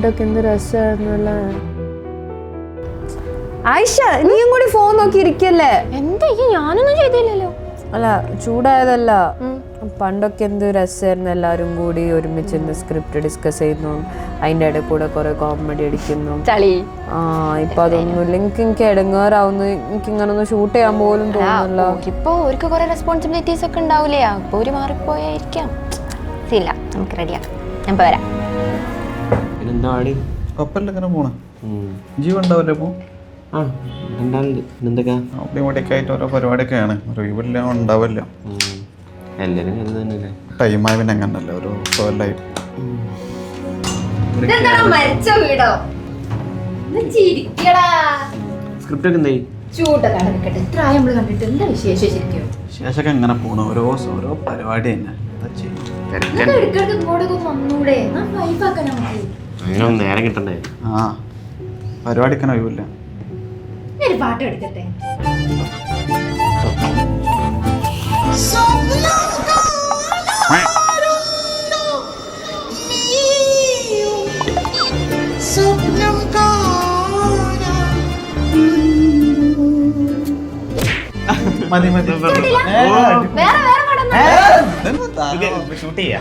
പണ്ടൊക്കെ എന്ത് രസമായിരുന്നല്ലേ ആയിഷ നീയും കൂടി ഫോൺ നോക്കി ഇരിക്കല്ലേ എന്താ ഈ ഞാനൊന്നും ചെയ്തില്ലല്ലോ. അല്ല ചൂടായതല്ല. പണ്ടൊക്കെ എന്ത് രസമായിരുന്നു എല്ലാവരും കൂടി ഒരുമിച്ചിരുന്ന് സ്ക്രിപ്റ്റ് ഡിസ്കസ് ചെയ്യുന്നു. അതിന്റെ ഇടയിൽ കൂടെ കുറെ കോമഡി അടിക്കുന്നു. ആ ഇപ്പൊ അതൊന്നുമില്ല എനിക്ക് എനിക്ക് ഇടങ്ങാറാവുന്നു എനിക്ക് ഇങ്ങനെ ഒന്ന് ഷൂട്ട് ചെയ്യാൻ പോലും തോന്നുന്നില്ല. ഇപ്പൊ അവർക്ക് കുറെ റെസ്പോൺസിബിലിറ്റീസ് ഒക്കെ ഉണ്ടാവില്ലേ അപ്പൊ ഒരു മാറിപ്പോയായിരിക്കാം. ഇല്ല നമുക്ക് റെഡിയാക്കാം ഞാൻ വരാം. പിന്നെന്താ പാടി കുഴപ്പമില്ല ഇങ്ങനെ പോണേ? ജീവൻ ഉണ്ടാവില്ലേ ഇപ്പോൾ ആ ഉണ്ടാവുന്നുണ്ട് പിന്നെന്തൊക്കെയാ അവിടെ ഇവിടെയൊക്കെ ആയിട്ട് ഓരോ പരിപാടിയൊക്കെയാണ്. ഒരു ഒഴിവില്ല ഉണ്ടാവില്ല. എല്ലാവരും അത് തന്നെയല്ലേ? ടൈമായി പിന്നെ എങ്ങനല്ലേ ഒരു കൊല്ലായിട്ട് മരിച്ച വീടോ? ചിരിക്കടാ. സ്ക്രിപ്റ്റ് ഒക്കെ എന്തായി കടക്കട്ടെ ഇത്ര ആയി നമ്മൾ കണ്ടിട്ട് എന്താ വിശേഷം ശരിക്കും? ശേഷമൊക്കെ എങ്ങനെ പോണു. ഓരോ ഓരോ പരിപാടി തന്നെ. എന്താ ചെയ്യും? നേരം കിട്ടണ്ടേ? ആ പരിപാടിക്കാൻ ഒഴിവില്ല. ഒരു പാട്ട് എടുക്കട്ടെ മതി മതി. വേറെ വേറെ Eh, bentuknya?